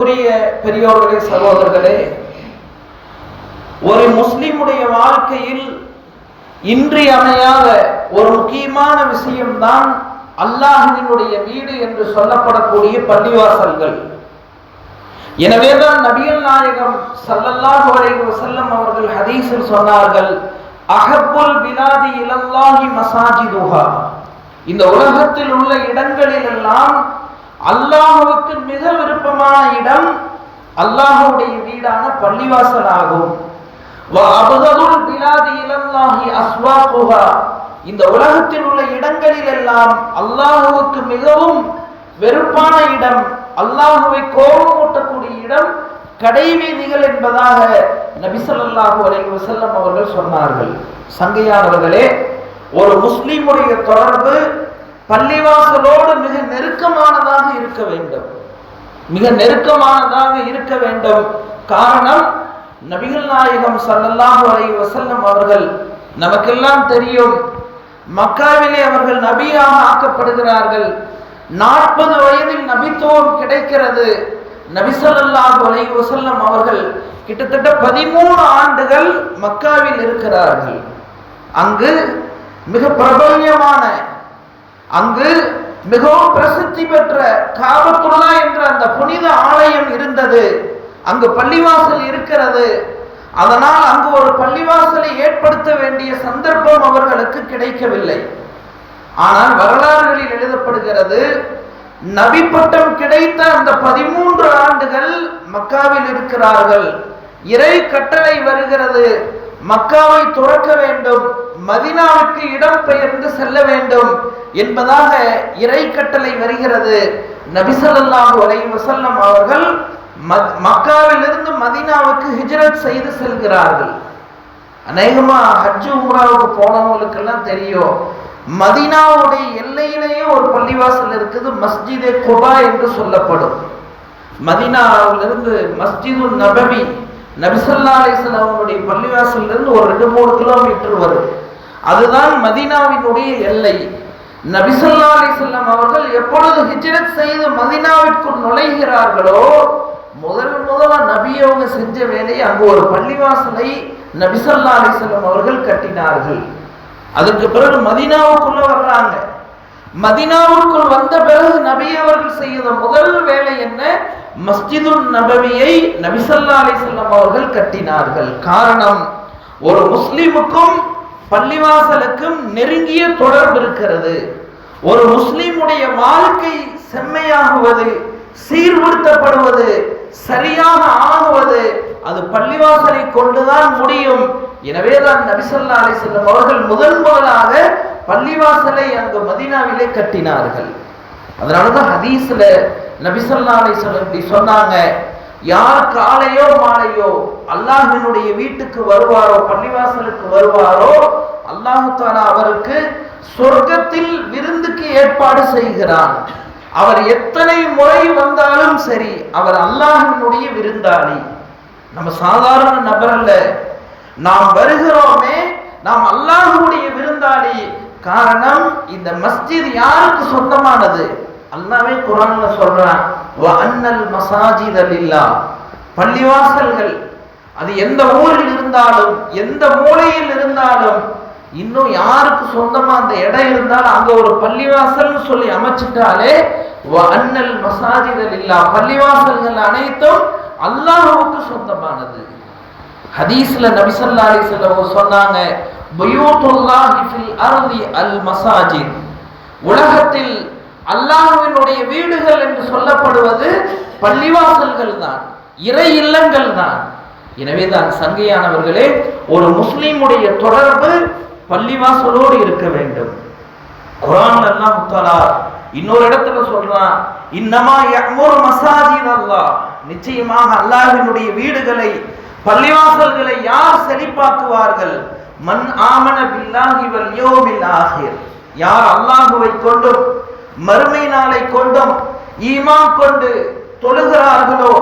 பெரியோர்களே சகோதரர்களே ஒரு முஸ்லிமுடைய வாழ்க்கையில் இன்றியமையாத ஒரு முக்கியமான விஷயம்தான் அல்லாஹினுடைய வீடு என்று சொல்லப்படக்கூடிய பள்ளிவாசல்கள். எனவேதான் நபியல் நாயகம் சல்லல்லாஹு அலைஹி வஸல்லம் அவர்கள் ஹதீஸில் சொன்னார்கள் அகப்புல் பிலாதி இலல்லாஹி மசாஜிதுஹா. இந்த உலகத்தில் உள்ள இடங்களில் எல்லாம் அல்லாஹுவுக்கு மிக விருப்பமான இடம் அல்லாஹுடைய வீடான பள்ளிவாசல் ஆகும் இந்த உலகத்தில் உள்ள இடங்களில் எல்லாம் அல்லாஹுவுக்கு மிகவும் வெறுப்பான இடம் அல்லாஹுவை கோபமூட்டக்கூடிய இடம் கடைவீதிகள் என்பதாக நபிசல்லாஹு அலைஹி வசல்லம் அவர்கள் சொன்னார்கள். சங்கையானவர்களே ஒரு முஸ்லீமுடைய தொடர்பு பள்ளிவாசலோடு மிக நெருக்கமானதாக இருக்க வேண்டும். மிக நெருக்கமானதாக இருக்க வேண்டும். காரணம் நபிகள் நாயகம் சல்லல்லாஹு அலை வசல்லம் அவர்கள் நமக்கெல்லாம் தெரியும் மக்காவிலே அவர்கள் நபியாக ஆக்கப்படுகிறார்கள். நாற்பது வயதில் நபித்துவம் கிடைக்கிறது. நபிசல்லாஹு அலை வசல்லம் அவர்கள் கிட்டத்தட்ட பதிமூணு ஆண்டுகள் மக்காவில் இருக்கிறார்கள். அங்கு மிக பிரபல்யமான அங்கு மிகவும் பிரசித்தி பெற்ற காபத்துல்லா என்ற அந்த புனித ஆலயம் இருந்தது. அங்கு பள்ளிவாசல் இருக்கிறது. அதனால் அங்கு ஒரு பள்ளிவாசலை ஏற்படுத்த வேண்டிய சந்தர்ப்பம் அவர்களுக்கு கிடைக்கவில்லை. ஆனால் வரலாறுகளில் எழுதப்படுகிறது நபி பட்டம் கிடைத்த அந்த பதிமூன்று ஆண்டுகள் மக்காவில் இருக்கிறார்கள். இறை கட்டளை வருகிறது மக்காவை துறக்க வேண்டும். மதினாவுக்கு இடம் பெயர்ந்து செல்ல வேண்டும் என்பதாக இறை கட்டளை வருகிறது. நபிசல்லாஹு அலை வசல்லம் அவர்கள் மக்காவிலிருந்து மதினாவுக்கு ஹிஜ்ரத் செய்து செல்கிறார்கள். அநேகமா ஹஜ்ஜு உம்ராவுக்கு போனவங்களுக்கெல்லாம் தெரியும். மதினாவுடைய எல்லையிலேயே ஒரு பள்ளிவாசல் இருக்குது மஸ்ஜிதே குபா என்று சொல்லப்படும். மதினாவிலிருந்து மஸ்ஜிது நபவி நபிசல்லா அலிஸ்லாம் அவங்களுடைய பள்ளிவாசலிருந்து ஒரு ரெண்டு மூணு கிலோமீட்டர் வரும் அதுதான் மதினாவினுடைய எல்லை. நபிசல்லா அலிஸ்லாம் அவர்கள் எப்பொழுது ஹிஜ்ரத் செய்து மதினாவிற்குள் நுழைகிறார்களோ முதல் முதலா நபியவங்க செஞ்ச வேலையை அங்கு ஒரு பள்ளிவாசலை நபிசல்லா அலிஸ்லாம் அவர்கள் கட்டினார்கள். அதுக்கு பிறகு மதினாவுக்குள்ள வர்றாங்க. மதினாவுக்குள் வந்த பிறகு நபி அவர்கள் செய்த முதல் வேலை என்ன? மஸ்ஜிது நபவியை நபிசல்லா அலிசல்லாம் அவர்கள் கட்டினார்கள். காரணம் ஒரு முஸ்லிமுக்கும் பள்ளிவாசலுக்கும் நெருங்கிய தொடர்பு இருக்கிறது. ஒரு முஸ்லீமுடைய வாழ்க்கை செம்மையாகுவது சீர்படுத்தப்படுவது சரியாக ஆகுவது அது பள்ளிவாசலை கொண்டுதான் முடியும். எனவே தான் நபிசல்லா அலிசல்லம் அவர்கள் முதல் முதலாக பள்ளிவாசலை அங்கு மதினாவிலே கட்டினார்கள். அதனாலதான் ஹதீஸ்ல நபிசல்லா அலிசல்லம் இப்படி சொன்னாங்க. யார் காலையோ மாலையோ அல்லாஹினுடைய வீட்டுக்கு வருவாரோ பள்ளிவாசலுக்கு வருவாரோ அல்லாஹு அவருக்கு சொர்க்கத்தில் விருந்துக்கு ஏற்பாடு செய்கிறான். அவர் எத்தனை முறை வந்தாலும் சரி அவர் அல்லாஹினுடைய விருந்தாளி. நம்ம சாதாரண நபர் அல்ல. நாம் வருகிறோமே நாம் அல்லாஹுடைய விருந்தாளி. காரணம் இந்த மஸ்ஜித் யாருக்கு சொந்தமானது? அல்லாவே குரான்ல சொல்றான். அன்னல் மசாஜித் அல்லா பள்ளிவாசல்கள். அது எந்த ஊரில் இருந்தாலும் எந்த மூலையில் இருந்தாலும் இன்னும் யாருக்கு சொந்தமா அந்த இடம் இருந்தாலும் அங்க ஒரு பள்ளிவாசல்னு சொல்லி அமைச்சிட்டாலே அன்னல் மசாஜிதல் இல்லா பள்ளிவாசல்கள் அனைத்தும் அல்லாஹுக்கு சொந்தமானது. ஹதீஸ்ல நபிசல்லா அலிஸ்லம் சொன்னாங்க புயூத்துல்லாஹி ஃபில் அர்தி அல் மசாஜித். உலகத்தில் அல்லாஹுவினுடைய வீடுகள் என்று சொல்லப்படுவது பள்ளிவாசல்கள் தான் இறை இல்லங்கள் தான். எனவே தான் சங்கையானவர்களே ஒரு முஸ்லீமுடைய தொடர்பு பள்ளிவாசலோடு இருக்க வேண்டும். குரான் எல்லாம் முத்தலா இன்னொரு இடத்துல சொல்றான் இன்னமா யமுர் மசாஜித் அல்லாஹ். நிச்சயமாக அல்லாஹ்வினுடைய வீடுகளை பள்ளிவாசல்களை யார் செழிப்பாக்குவார்கள்? மன் ஆமன பில்லாஹி வல் யோமில் ஆகிர் யார் அல்லாஹுவை கொண்டும் மறுமை நாளை கொண்டும் ஈமா கொண்டு தொழுகிறார்களோ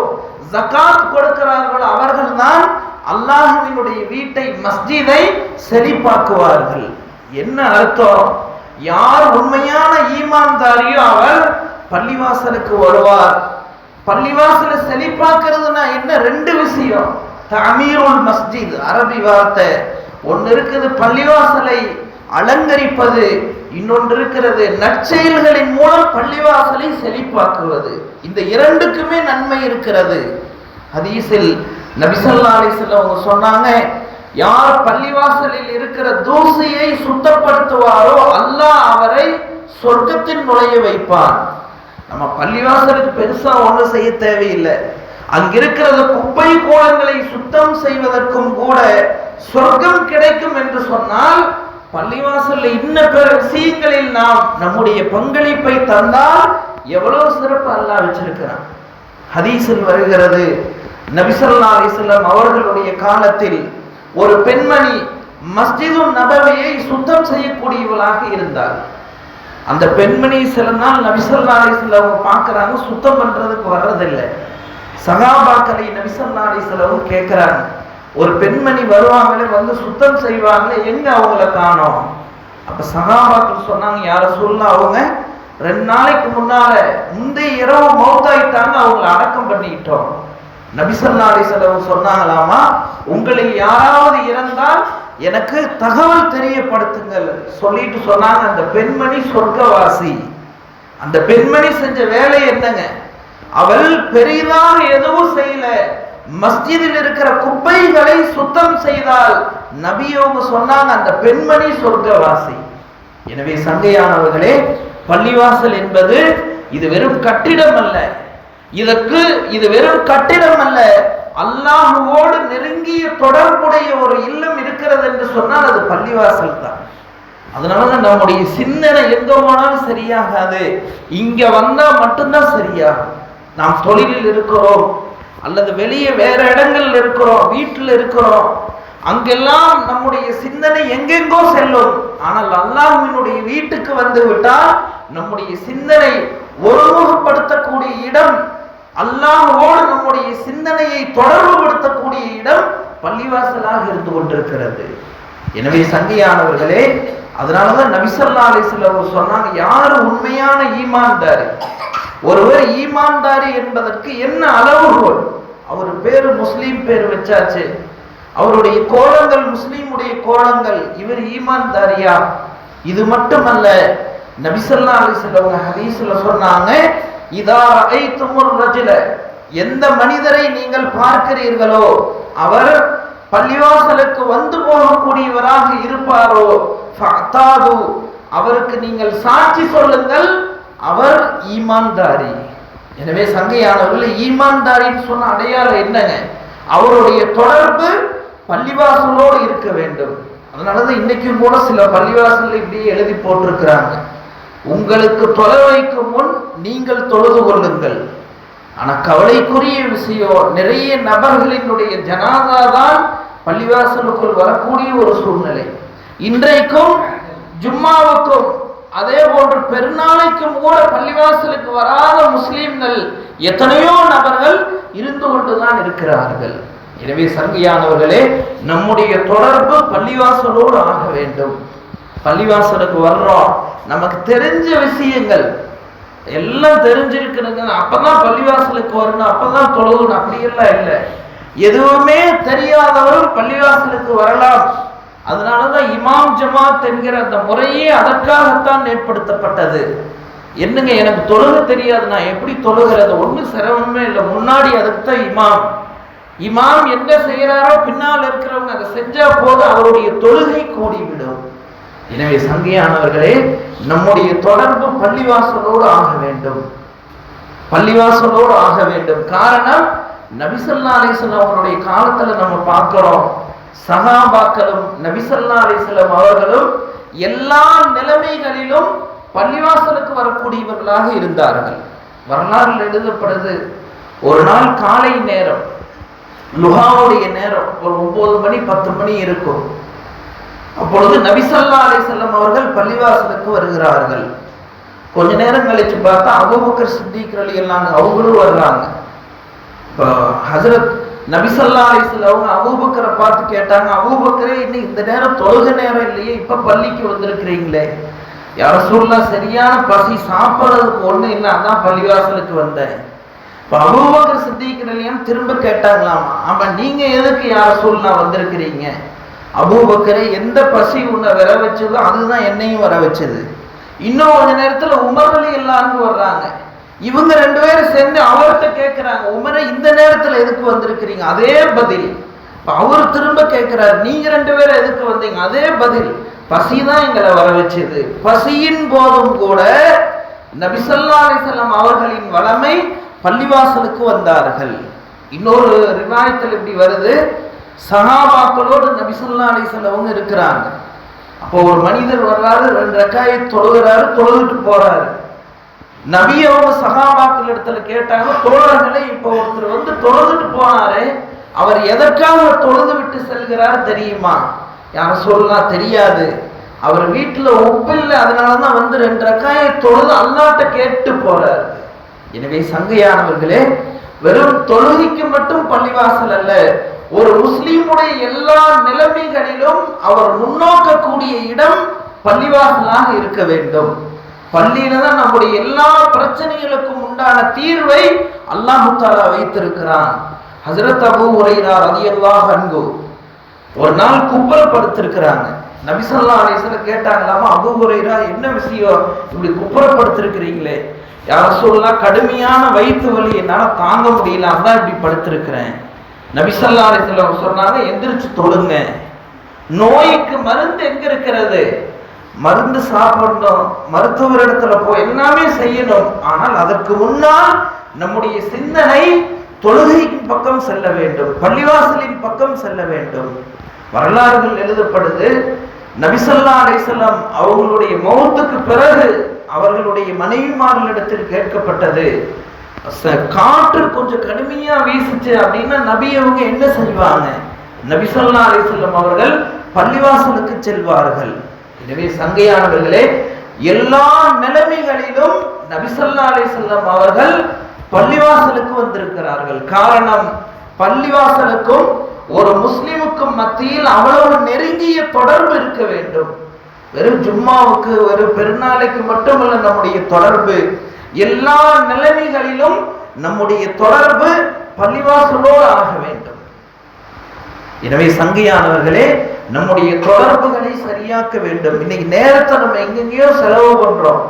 ஜக்காத் கொடுக்கிறார்களோ அவர்கள் தான் அல்லாஹுவினுடைய வீட்டை மஸ்ஜிதை செழிப்பாக்குவார்கள் என்ன அர்த்தம்? யார் உண்மையான ஈமான்தாரியோ அவர் பள்ளிவாசலுக்கு வருவார். பள்ளிவாசல செழிப்பாக்குறதுனா என்ன? ரெண்டு விஷயம். தமீருல் மஸ்ஜித் அரபி வார்த்தை. ஒன்று இருக்குது பள்ளிவாசலை அலங்கரிப்பது இன்னொன்று இருக்கிறது நற்செயல்களின் மூலம் பள்ளிவாசலை செழிப்பாக்குவது. இந்த இரண்டுக்குமே நன்மை இருக்கிறது. ஹதீஸில் நபிசல்லா அலிஸ்ல அவங்க சொன்னாங்க யார் பள்ளிவாசலில் இருக்கிற தூசியை சுத்தப்படுத்துவாரோ அல்லாஹ் அவரை சொர்க்கத்தில் நுழைய வைப்பான். நம்ம பள்ளிவாசலுக்கு பெருசா ஒன்றும் செய்ய தேவையில்லை. அங்கிருக்கிறது குப்பை கோலங்களை சுத்தம் செய்வதற்கும் கூட சொர்க்கம் கிடைக்கும் என்று சொன்னால் பள்ளிவாசல்ல இன்ன பிற விஷயங்களில் நாம் நம்முடைய பங்களிப்பை தந்தால் எவ்வளவு சிறப்பு அல்லாஹ் வச்சிருக்கிறான். ஹதீஸில் வருகிறது நபிசல்லா அலிஸ்லாம் அவர்களுடைய காலத்தில் ஒரு பெண்மணி மஸ்ஜிதும் நபவையை சுத்தம் செய்யக்கூடியவளாக இருந்தார். அந்த பெண்மணி சில நாள் நபிசல்லா அலிஸ்லாம் அவங்க பார்க்கறாங்க சுத்தம் பண்றதுக்கு வர்றதில்லை. சகாபாக்களை நபிசல்லா அலிஸ்லாம் கேட்கிறாங்க ஒரு பெண்மணி வருவாங்களே வந்து சுத்தம் செய்வாங்களே எங்க அவங்கள காணோம்? அப்ப சகாபாக்கள் சொன்னாங்க யார சொல்ல அவங்க? ரெண்டு நாளைக்கு முன்னால முந்தைய இரவு மௌத்தாயிட்டாங்க அவங்கள அடக்கம் பண்ணிக்கிட்டோம். நபிசல்லாடி செலவு சொன்னாங்களாமா உங்களில் யாராவது இறந்தால் எனக்கு தகவல் தெரியப்படுத்துங்கள். சொல்லிட்டு சொன்னாங்க அந்த பெண்மணி சொர்க்கவாசி. அந்த பெண்மணி செஞ்ச வேலை என்னங்க? அவள் பெரிதாக எதுவும் மஸ்ஜிதில் இருக்கிற குப்பைகளை சுத்தம் செய்தால் நபியவங்க சொன்னாங்க அந்த பெண்மணி சொர்க்கவாசி. எனவே சங்கையானவர்களே பள்ளிவாசல் என்பது இது வெறும் கட்டிடம் அல்ல. இதற்கு இது வெறும் கட்டிடம் அல்ல. அல்லாஹுவோடு நெருங்கிய தொடர்புடைய ஒரு இல்லம் இருக்கிறது என்று சொன்னால் அது பள்ளிவாசல் தான். அதனாலதான் நம்முடைய சிந்தனை எங்க போனாலும் சரியாகாது. இங்க வந்தா மட்டும்தான் சரியாகும். நாம் தொழிலில் இருக்கிறோம் அல்லது வெளியே வேற இடங்கள்ல இருக்கிறோம் வீட்டில் இருக்கிறோம். அங்கெல்லாம் நம்முடைய சிந்தனை எங்கெங்கோ செல்லும். ஆனால் அல்லாஹினுடைய வீட்டுக்கு வந்து விட்டால் நம்முடைய சிந்தனை ஒருமுகப்படுத்தக்கூடிய இடம் அல்லாஹோடு நம்முடைய சிந்தனையை தொடர்புபடுத்தக்கூடிய இடம் பள்ளிவாசலாக இருந்து கொண்டிருக்கிறது. எனவே சங்கையானவர்களே அதனாலதான் நபிசல்லா அலிஸ்ல சொன்னாங்க யாரு உண்மையான ஈமான்தாரு? ஒருவர் ஈமான்தாரி என்பதற்கு என்ன அளவுகோல்? அவர் பேரு முஸ்லீம் பேர் வச்சாச்சு. அவருடைய கோலங்கள் முஸ்லீமுடைய கோலங்கள். இவர் ஈமான்தாரியா? இது மட்டுமல்ல நபிசல்லா அலிஸ்ல ஹதீஸ்ல சொன்னாங்க இதா ஐத்துமுர் ரஜுல எந்த மனிதரை நீங்கள் பார்க்கிறீர்களோ அவர் பள்ளிவாசலுக்கு வந்து போகக்கூடியவராக இருப்பாரோ அவருக்கு நீங்கள் சாட்சி சொல்லுங்கள் அவர் ஈமான்தாரி. எனவே சங்கையானவர்கள் ஈமான்தாரின்னு சொன்ன அடையாளம் என்னங்க? அவருடைய தொடர்பு பள்ளிவாசலோடு இருக்க வேண்டும். அதனாலதான் இன்னைக்கும் கூட சில பள்ளிவாசல் இப்படியே எழுதி போட்டிருக்கிறாங்க. உங்களுக்கு தொலைவைக்கு முன் நீங்கள் தொழுது கொள்ளுங்கள். ஆனா கவலைக்குரிய விஷயம் நிறைய நபர்களினுடைய ஜனாதா தான் பள்ளிவாசலுக்குள் வரக்கூடிய ஒரு சூழ்நிலை. இன்றைக்கும் ஜும்மாவுக்கும் அதே போன்று பெருநாளைக்கும் கூட பள்ளிவாசலுக்கு வராத முஸ்லீம்கள் எத்தனையோ நபர்கள் இருந்து கொண்டுதான் இருக்கிறார்கள். எனவே சங்கையானவர்களே நம்முடைய தொடர்பு பள்ளிவாசலோடு ஆக வேண்டும். பள்ளிவாசலுக்கு வர்றோம். நமக்கு தெரிஞ்ச விஷயங்கள். எல்லாம் தெரிஞ்சிருக்கணுங்க அப்பதான் பள்ளிவாசலுக்கு வரணும். அப்பதான் தொழுகணும். அப்படியெல்லாம் இல்லை. எதுவுமே தெரியாதவரும் பள்ளிவாசலுக்கு வரலாம். அதனாலதான் இமாம் ஜமாத் என்கிற அந்த முறையே அதற்காகத்தான் ஏற்படுத்தப்பட்டது. என்னங்க எனக்கு தொழுக தெரியாது நான் எப்படி தொழுகிறது? ஒன்றும் சிரமமே இல்லை. முன்னாடி அதுக்கு தான் இமாம். இமாம் என்ன செய்யறாரோ பின்னால் இருக்கிறவங்க அதை செஞ்சா போது அவருடைய தொழுகை கூடிவிடும். எனவே சங்கையானவர்களே நம்முடைய தொடர்பு பள்ளிவாசலோடு ஆக வேண்டும். பள்ளிவாசலோடு ஆக வேண்டும். காரணம் நபிசல்லா அலிஸ்லாம் அவருடைய காலத்துல நம்ம பார்க்கிறோம். சகாபாக்களும் நபிசல்லா அலிஸ்லம் அவர்களும் எல்லா நிலைமைகளிலும் பள்ளிவாசலுக்கு வரக்கூடியவர்களாக இருந்தார்கள். வரலாறில் எழுதப்படுது ஒரு நாள் காலை நேரம் லுஹாவுடைய நேரம் ஒரு ஒன்பது மணி பத்து மணி இருக்கும். அப்பொழுது நபிசல்லா அலிசல்லம் அவர்கள் பள்ளிவாசலுக்கு வருகிறார்கள். கொஞ்ச நேரம் கழிச்சு பார்த்தா அபுபக்கர் சித்திக் அலி எல்லாம் அவங்களும் வர்றாங்க. இப்போ ஹசரத் நபிசல்லா அலிஸ்ல அவங்க அபூபக்கரை பார்த்து கேட்டாங்க அபூபக்கரே இன்னும் இந்த நேரம் தொழுக நேரம் இல்லையே இப்ப பள்ளிக்கு வந்திருக்கிறீங்களே. யார சொல்லலாம் சரியான பசி சாப்பிட்றதுக்கு ஒண்ணு இல்லை அதான் பள்ளிவாசலுக்கு வந்தேன். இப்போ அபூபக்கர் சித்திக்கிறலையும் திரும்ப கேட்டாங்களாமா? ஆமா நீங்க எதுக்கு யார சொல்லா வந்திருக்கிறீங்க? அபூபக்கரை எந்த பசி உன்னை வர வச்சதோ அதுதான் என்னையும் வர வச்சது. இன்னும் கொஞ்ச நேரத்தில் உமர்களை எல்லாரும் வர்றாங்க. இவங்க ரெண்டு பேரும் சேர்ந்து அவர்கிட்ட கேட்கிறாங்க உமரை இந்த நேரத்தில் எதுக்கு வந்திருக்கிறீங்க? அதே பதில். அவர் திரும்ப கேட்கிறார் நீங்க ரெண்டு பேரும் எதுக்கு வந்தீங்க? அதே பதில். பசி தான் எங்களை வர வச்சது. பசியின் போதும் கூட நபிசல்லா அலிசல்லாம் அவர்களின் வளமை பள்ளிவாசலுக்கு வந்தார்கள். இன்னொரு ரிவாயத்தில் இப்படி வருது. சகாபாக்களோடு நபிசல்லா அலிசல்லவங்க இருக்கிறாங்க. அப்போ ஒரு மனிதர் வர்றாரு ரெண்டு ரக்காயை தொழுகிறாரு தொழுதுட்டு போறாரு. நபி அவங்க சகாபாக்கள் இடத்துல கேட்டாங்க தோழர்களை இப்போ ஒருத்தர் வந்து தொழுதுட்டு போனாரு. அவர் எதற்காக தொழுது விட்டு செல்கிறார் தெரியுமா? யார சொல்லலாம் தெரியாது. அவர் வீட்டுல உப்பு இல்லை அதனாலதான் வந்து ரெண்டு ரக்காயை தொழுது அல்லாட்ட கேட்டு போறார். எனவே சங்கையானவர்களே வெறும் தொழுகைக்கு மட்டும் பள்ளிவாசல் அல்ல ஒரு முஸ்லீமுடைய எல்லா நிலைமைகளிலும் அவர் முன்னோக்கக்கூடிய இடம் பள்ளிவாசலாக இருக்க வேண்டும். பள்ளியில தான் நம்முடைய எல்லா பிரச்சனைகளுக்கும் உண்டான தீர்வை அல்லாஹு வைத்திருக்கிறான். ஹசரத் அபு உரைரா ரதியல்லாஹ் அன்பு ஒரு நாள் குப்பல் படுத்திருக்கிறாங்க நபிசல்லா அலிஸ்ல கேட்டாங்களாமா அபு உரையினா என்ன விஷயம்? இப்படி குப்புறப்படுத்திருக்கிறீங்களே. யார சொல்லலாம் கடுமையான வயிற்று வலி என்னால் தாங்க முடியல அதான் இப்படி படுத்திருக்கிறேன். நபிசல்லா அலிஸ்ல சொன்னாங்க எந்திரிச்சு தொழுங்க. நோய்க்கு மருந்து எங்க இருக்கிறது? மருந்து சாப்பிடணும் மருத்துவர் இடத்துல போய் எல்லாமே செய்யணும். ஆனால் அதற்கு முன்னால் நம்முடைய சிந்தனை தொழுகையின் பக்கம் செல்ல வேண்டும் பள்ளிவாசலின் பக்கம் செல்ல வேண்டும். வரலாறுகள் எழுதப்படுது நபிசல்லா அலிசல்லாம் அவங்களுடைய மௌத்துக்கு பிறகு அவர்களுடைய மனைவிமார்களிடத்தில் கேட்கப்பட்டது. ச- காற்று கொஞ்சம் கடுமையா வீசுச்சு அப்படின்னா நபி அவங்க என்ன செய்வாங்க? நபிசல்லா அலிசல்லம் அவர்கள் பள்ளிவாசலுக்கு செல்வார்கள். எனவே சங்கையானவர்களே எல்லா நிலைமைகளிலும் நபிசல்லா அலிசல்லம் அவர்கள் பள்ளிவாசலுக்கு வந்திருக்கிறார்கள். காரணம் பள்ளிவாசலுக்கும் ஒரு முஸ்லிமுக்கும் மத்தியில் அவ்வளவு நெருங்கிய தொடர்பு இருக்க வேண்டும். வெறும் ஜும்மாவுக்கு ஒரு பெருநாளைக்கு மட்டுமல்ல நம்முடைய தொடர்பு. எல்லா நிலைமைகளிலும் நம்முடைய தொடர்பு பள்ளிவாசலோடு ஆக வேண்டும். எனவே சங்கையானவர்களே நம்முடைய தொடர்புகளை சரியாக்க வேண்டும். இன்னைக்கு நேரத்தை நம்ம எங்கெங்கேயோ செலவு பண்றோம்.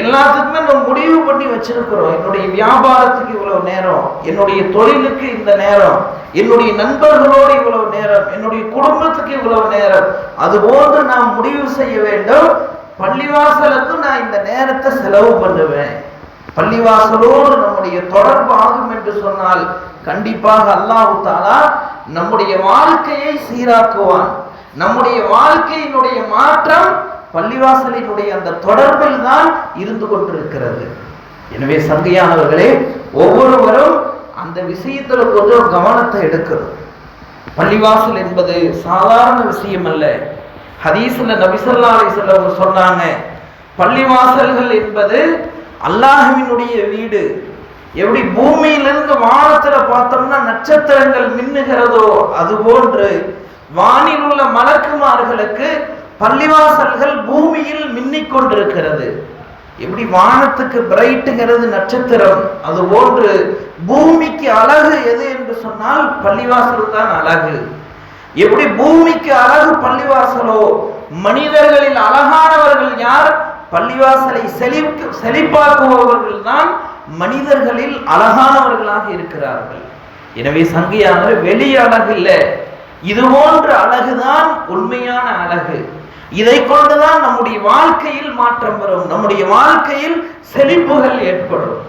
எல்லாத்துக்குமே நம்ம முடிவு பண்ணி வச்சிருக்கிறோம். என்னுடைய வியாபாரத்துக்கு இவ்வளவு நேரம் என்னுடைய தொழிலுக்கு இந்த நேரம் என்னுடைய நண்பர்களோடு இவ்வளவு நேரம் என்னுடைய குடும்பத்துக்கு இவ்வளவு நேரம் அது போன்று நாம் முடிவு செய்ய வேண்டும். பள்ளிவாசலுக்கு நான் இந்த நேரத்தை செலவு பண்ணுவேன். பள்ளிவாசலோடு நம்முடைய தொடர்பு ஆகும் என்று சொன்னால் கண்டிப்பாக அல்லாஹு தாலா நம்முடைய வாழ்க்கையை சீராக்குவான். நம்முடைய வாழ்க்கையினுடைய மாற்றம் பள்ளிவாசலினுடைய அந்த தொடர்பில் தான் இருந்து கொண்டிருக்கிறது. எனவே சங்கையானவர்களே ஒவ்வொருவரும் அந்த விஷயத்துல கொஞ்சம் கவனத்தை எடுக்கணும். பள்ளிவாசல் என்பது சாதாரண விஷயம் அல்ல. ஹதீஸ்ல நபிசல்லா அலிசல்லம் சொன்னாங்க பள்ளிவாசல்கள் என்பது அல்லாஹுவினுடைய வீடு. எப்படி பூமியிலிருந்து வானத்துல பார்த்தோம்னா நட்சத்திரங்கள் மின்னுகிறதோ அது போன்று வானில் உள்ள மலக்குமார்களுக்கு பள்ளிவாசல்கள் பூமியில் மின்னிக் கொண்டிருக்கிறது. எப்படி வானத்துக்கு பிரைட்டுங்கிறது நட்சத்திரம் அது போன்று பூமிக்கு அழகு எது என்று சொன்னால் பள்ளிவாசல் தான் அழகு. எப்படி பூமிக்கு அழகு பள்ளிவாசலோ மனிதர்களில் அழகானவர்கள் யார்? பள்ளிவாசலை செழிப்பு செழிப்பாக்குபவர்கள் தான் மனிதர்களில் அழகானவர்களாக இருக்கிறார்கள். எனவே சங்கையானவர் வெளி அழகு இல்லை. இது போன்ற அழகுதான் உண்மையான அழகு. இதை கொண்டுதான் நம்முடைய வாழ்க்கையில் மாற்றம் வரும். நம்முடைய வாழ்க்கையில் செழிப்புகள் ஏற்படும்.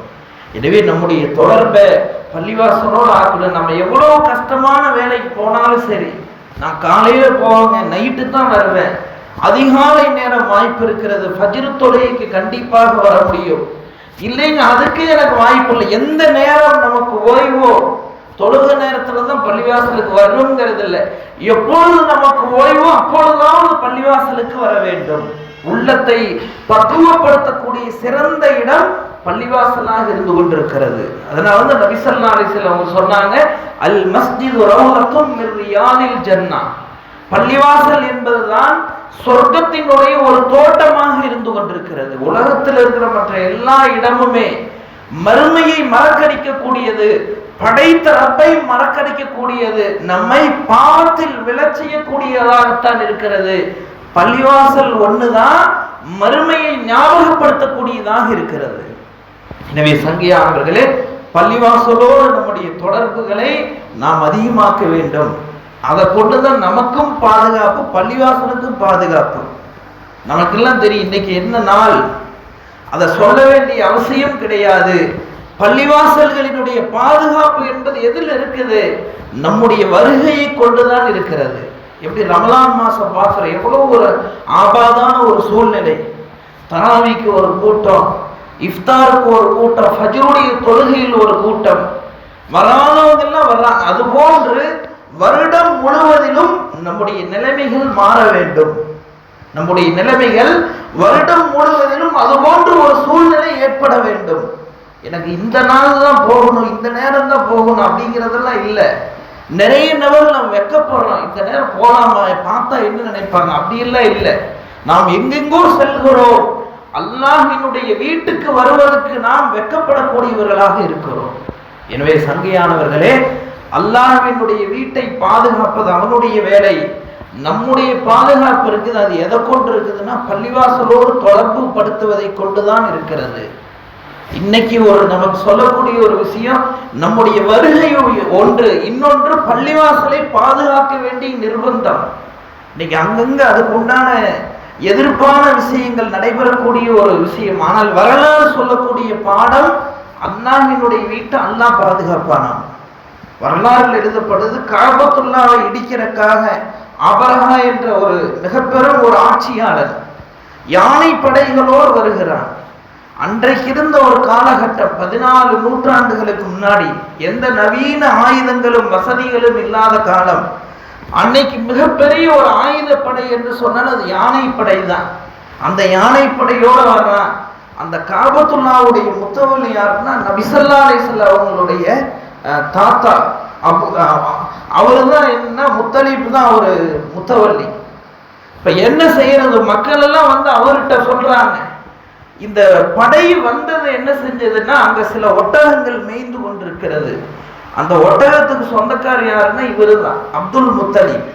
எனவே நம்முடைய தொடர்பை பள்ளிவாசலோடு ஆக்கணும் நம்ம எவ்வளோ கஷ்டமான வேலைக்கு போனாலும் சரி நான் காலையில போவாங்க நைட்டு தான் வருவேன். அதிகாலை நேரம் வாய்ப்பு இருக்கிறது. ஃபஜ்ர் தொழுகைக்கு கண்டிப்பாக வர முடியும். இல்லைங்க அதுக்கு எனக்கு வாய்ப்பு இல்லை. எந்த நேரம் நமக்கு ஓய்வோ தொழுக நேரத்துல தான் பள்ளிவாசலுக்கு வரணுங்கிறது இல்லை எப்பொழுது நமக்கு ஓய்வோ அப்பொழுதாவது பள்ளிவாசலுக்கு வர வேண்டும். உள்ளத்தை பக்குவப்படுத்தக்கூடிய சிறந்த இடம் பள்ளிவாசலாக இருந்து கொண்டிருக்கிறது. அதனால வந்து நபிசல்லா அலிசல் அவங்க சொன்னாங்க அல் மஸ்ஜித் ரவுலத்தும் மிர் ரியாதில் ஜன்னா. பள்ளிவாசல் என்பதுதான் சொர்க்கத்தினுடைய ஒரு தோட்டமாக இருந்து கொண்டிருக்கிறது. உலகத்தில் இருக்கிற மற்ற எல்லா இடமுமே மறுமையை மறக்கடிக்கக்கூடியது படைத்த ரப்பை மறக்கடிக்கக்கூடியது நம்மை பாவத்தில் விழச் செய்யக்கூடியதாகத்தான் இருக்கிறது. பள்ளிவாசல் ஒண்ணுதான் மறுமையை ஞாபகப்படுத்தக்கூடியதாக இருக்கிறது. எனவே சங்கியானவர்களே பள்ளிவாசலோடு நம்முடைய தொடர்புகளை நாம் அதிகமாக்க வேண்டும். அதை கொண்டுதான் நமக்கும் பாதுகாப்பு பள்ளிவாசலுக்கும் பாதுகாப்பு. நமக்கெல்லாம் தெரியும் இன்னைக்கு என்ன நாள்? அதை சொல்ல வேண்டிய அவசியம் கிடையாது. பள்ளிவாசல்களினுடைய பாதுகாப்பு என்பது எதில் இருக்குது? நம்முடைய வருகையை கொண்டுதான் இருக்கிறது. எப்படி ரமலான் மாசம் பார்க்குற எவ்வளோ ஒரு ஆபாதான ஒரு சூழ்நிலை. தராவிக்கு ஒரு கூட்டம் இஃப்தாருக்கு ஒரு கூட்டம் ஃபஜ்ருடைய தொழுகையில் ஒரு கூட்டம். வராதவங்கெல்லாம் வர்றாங்க அது போன்று வருடம் முழுவதிலும் நம்முடைய நிலைமைகள் மாற வேண்டும். நம்முடைய நிலைமைகள் வருடம் முழுவதிலும் அது போன்று ஒரு சூழ்நிலை ஏற்பட வேண்டும். எனக்கு இந்த நாள் தான் போகணும் இந்த நேரம் தான் போகணும் அப்படிங்கிறதெல்லாம் இல்லை. நிறைய நபர்கள் நம்ம வெக்கப்படுறோம் இந்த நேரம் போகலாமா பார்த்தா என்ன நினைப்பாங்க? அப்படியெல்லாம் இல்லை. நாம் எங்கெங்கோ செல்கிறோம். அல்லாஹினுடைய வீட்டுக்கு வருவதற்கு நாம் வெக்கப்படக்கூடியவர்களாக இருக்கிறோம். எனவே சங்கையானவர்களே அல்லாஹினுடைய வீட்டை பாதுகாப்பது அவனுடைய வேலை. நம்முடைய பாதுகாப்பு இருக்குது அது எதை கொண்டு இருக்குதுன்னா பள்ளிவாசலோடு தொடர்பு படுத்துவதை கொண்டுதான் இருக்கிறது. இன்னைக்கு ஒரு நமக்கு சொல்லக்கூடிய ஒரு விஷயம் நம்முடைய வருகை ஒன்று இன்னொன்று பள்ளிவாசலை பாதுகாக்க வேண்டிய நிர்பந்தம். இன்னைக்கு அங்கங்க அதுக்கு உண்டான எதிர்ப்பான விஷயங்கள் நடைபெறக்கூடிய ஒரு விஷயம். ஆனால் வரலாறு சொல்லக்கூடிய பாடம் அண்ணாவினுடைய வீட்டை அண்ணா பாதுகாப்பானான் வரலாறுல எழுதப்படுது காபத்துள்ளாவை இடிக்கிறக்காக அபரஹா என்ற ஒரு மிகப்பெரும் ஒரு ஆட்சியாளர் யானை படைகளோடு வருகிறான் அன்றைக்கு இருந்த ஒரு காலகட்டம் பதினாலு நூற்றாண்டுகளுக்கு முன்னாடி எந்த நவீன ஆயுதங்களும் வசதிகளும் இல்லாத காலம். அன்னைக்கு மிகப்பெரிய ஒரு ஆயுதப்படை என்று சொன்னால் அது யானைப்படை தான். அந்த யானைப்படையோடு வர்றான் அந்த காபத்துல்லாவுடைய முத்தவல் யாருன்னா நபிசல்லா அலிசல்ல அவங்களுடைய தாத்தா. அவரு தான் என்ன முத்தலிப்பு தான் அவரு முத்தவள்ளி இப்ப என்ன செய்யறது? மக்கள் எல்லாம் வந்து அவர்கிட்ட சொல்றாங்க. இந்த படை வந்தது என்ன செஞ்சதுன்னா அங்க சில ஒட்டகங்கள் மேய்ந்து கொண்டிருக்கிறது. அந்த ஒட்டகத்துக்கு சொந்தக்காரர் யாருன்னா இவரு தான் அப்துல் முத்தலிப்.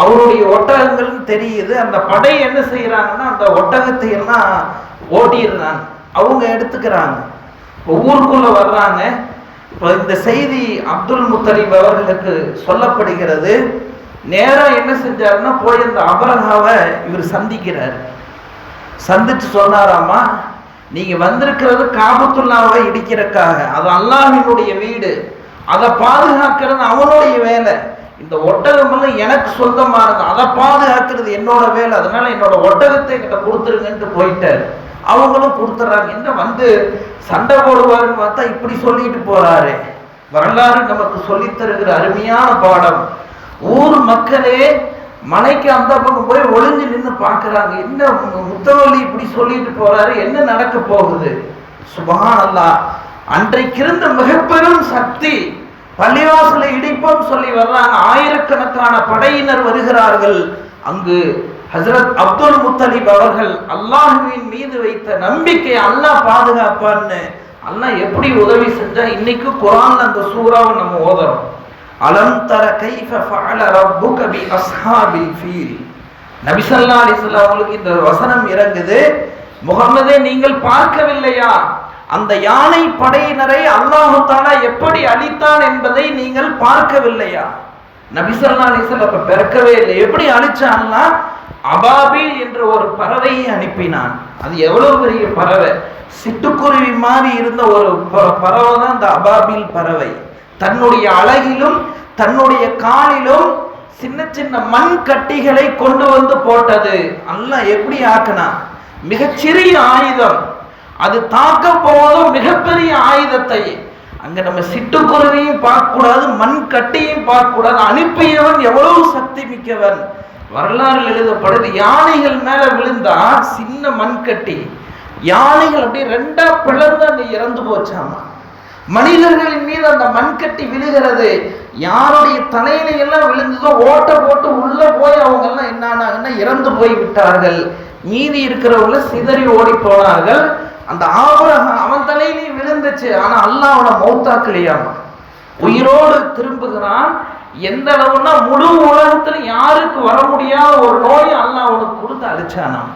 அவருடைய ஒட்டகங்கள்னு தெரியுது. அந்த படை என்ன செய்யறாங்கன்னா அந்த ஒட்டகத்தை எல்லாம் ஓட்டிடுறாங்க. அவங்க எடுத்துக்கிறாங்க. ஊருக்குள்ள வர்றாங்க. இந்த செய்தி அப்துல் முத்தரீப் அவர்களுக்கு சொல்லப்படுகிறது. நேரம் என்ன செஞ்சாருன்னா போய் அந்த அபரகாவை இவர் சந்திக்கிறார். சந்திச்சு சொன்னாராமா நீங்க வந்திருக்கிறது காபத்துல்லாவை இடிக்கிறக்காக அது அல்லாஹினுடைய வீடு. அதை பாதுகாக்கிறது அவனுடைய வேலை. இந்த ஒட்டகம் எல்லாம் எனக்கு சொந்தமானது. அதை பாதுகாக்கிறது என்னோட வேலை. அதனால என்னோட ஒட்டகத்தை என்கிட்ட கொடுத்துருங்கன்ட்டு போயிட்டாரு. அவங்களும் கொடுத்துட்றாங்க என்ன வந்து சண்டை போடுவாருன்னு பார்த்தா இப்படி சொல்லிட்டு போறாரு. வரலாறு நமக்கு சொல்லித் தருகிற அருமையான பாடம். ஊர் மக்களே மலைக்கு அந்த பக்கம் போய் ஒளிஞ்சு நின்று பார்க்குறாங்க. என்ன முத்தவள்ளி இப்படி சொல்லிட்டு போறாரு? என்ன நடக்க போகுது? சுபஹான் அல்லா அன்றைக்கிருந்த மிகப்பெரும் சக்தி பள்ளிவாசலை இடிப்போம் சொல்லி வர்றாங்க. ஆயிரக்கணக்கான படையினர் வருகிறார்கள். அங்கு ஹசரத் அப்துல் முத்தலிப் அவர்கள் அல்லாஹுவின் மீது வைத்த நம்பிக்கை அல்லாஹ் பாதுகாப்பான்னு அல்லாஹ் எப்படி உதவி செஞ்சா இன்னைக்கு குரான் அந்த சூறாவை நம்ம ஓதுறோம். அலம் தர கைஃப ஃபஅல ரப்புக பி அஸ்ஹாபில் ஃபீல். நபி ஸல்லல்லாஹு அலைஹி வஸல்லம் அவங்களுக்கு இந்த வசனம் இறங்குது. முகமதே நீங்கள் பார்க்கவில்லையா? அந்த யானை படையினரை அல்லாஹு தாலா எப்படி அழித்தான் என்பதை நீங்கள் பார்க்கவில்லையா? நபி ஸல்லல்லாஹு அலைஹி வஸல்லம் அப்ப பிறக்கவே இல்லை. எப்படி அழிச்சான்னா அபாபில் என்ற ஒரு பறவையை அனுப்பினான். அது எவ்வளவு பெரிய பறவை? சிட்டுக்குருவி மாதிரி இருந்த ஒரு ப- பறவை தான் இந்த அபாபில் பறவை. தன்னுடைய அழகிலும் தன்னுடைய காலிலும் சின்ன சின்ன மண் கட்டிகளை கொண்டு வந்து போட்டது. அல்லாஹ் எப்படி ஆக்கினா மிகச்சிறிய ஆயுதம். அது தாக்க போவதும் மிகப்பெரிய ஆயுதத்தை. அங்க நம்ம சிட்டுக்குருவியும் பார்க்க கூடாது மண் கட்டியும் பார்க்க கூடாது அனுப்பியவன் எவ்வளவு சக்தி மிக்கவன்? வரலாறில் எழுதப்படுது யானைகள் மேல விழுந்தா சின்ன மண் கட்டி யானைகள் அப்படியே ரெண்டா பிளந்து அங்க இறந்து போச்சாமா? மனிதர்களின் மீது அந்த மண்கட்டி விழுகிறது. யாருடைய தலையில எல்லாம் விழுந்ததோ ஓட்ட போட்டு உள்ள போய் அவங்க எல்லாம் என்ன ஆனாங்கன்னா இறந்து போய் விட்டார்கள். மீதி இருக்கிறவங்கள சிதறி ஓடி போனார்கள். அந்த ஆபரகம் அவன் தலையிலையும் விழுந்துச்சு ஆனா அல்ல அவனை மௌத்தாக்கலையாமா? உயிரோடு திரும்புகிறான். எந்த அளவுன்னா முழு உலகத்துல யாருக்கு வர முடியாத ஒரு நோய் அல்லா அவனுக்கு கொடுத்து அழிச்சானாம்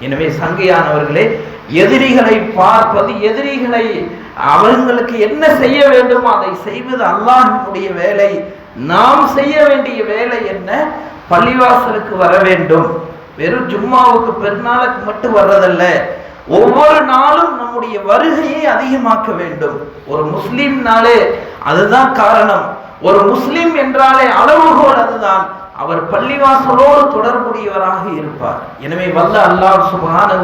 எனவே சங்கையானவர்களே எதிரிகளை பார்ப்பது எதிரிகளை அவர்களுக்கு என்ன செய்ய வேண்டுமோ அதை செய்வது அல்லாஹினுடைய வேலை. நாம் செய்ய வேண்டிய வேலை என்ன? பள்ளிவாசலுக்கு வர வேண்டும். வெறும் ஜும்மாவுக்கு பெருநாளுக்கு மட்டும் வர்றதல்ல. ஒவ்வொரு நாளும் நம்முடைய வருகையை அதிகமாக்க வேண்டும். ஒரு முஸ்லீம்னாலே அதுதான் காரணம். ஒரு முஸ்லிம் என்றாலே அளவுகோல் அதுதான். அவர் பள்ளிவாசலோடு தொடர்புடையவராக இருப்பார். எனவே வல்ல அல்லாஹ் சுபான